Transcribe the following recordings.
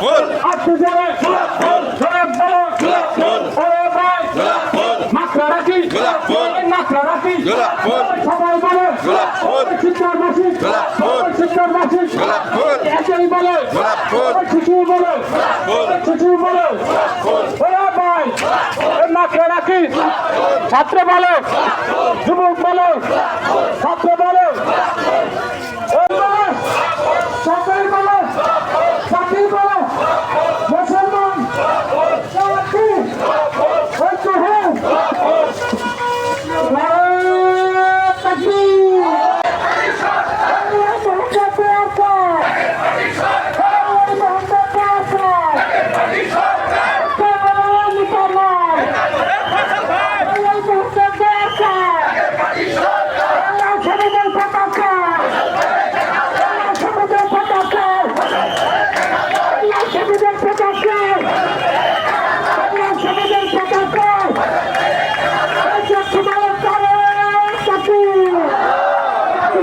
ফুল। আটু জোরে গোলাপ বড় গোলাপ ফুল ওরে ভাই গোলাপ ফুল মাকড়া রাখি গোলাপ ফুল মাকড়া সবাই বলে গোলাপ ফুল শিক্ষার বাসি গোলাপ ফুল শিক্ষার বাসি বলে গোলাপ বলে গোলাপ বলে গোলাপ রাখি ছাত্র বলে, যুবক বলে, ছাত্র বলে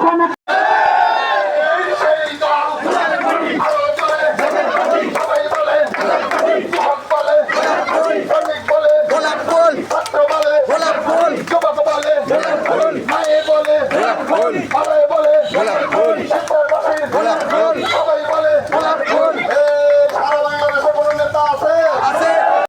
ক্ষমতা বলে বলে বলে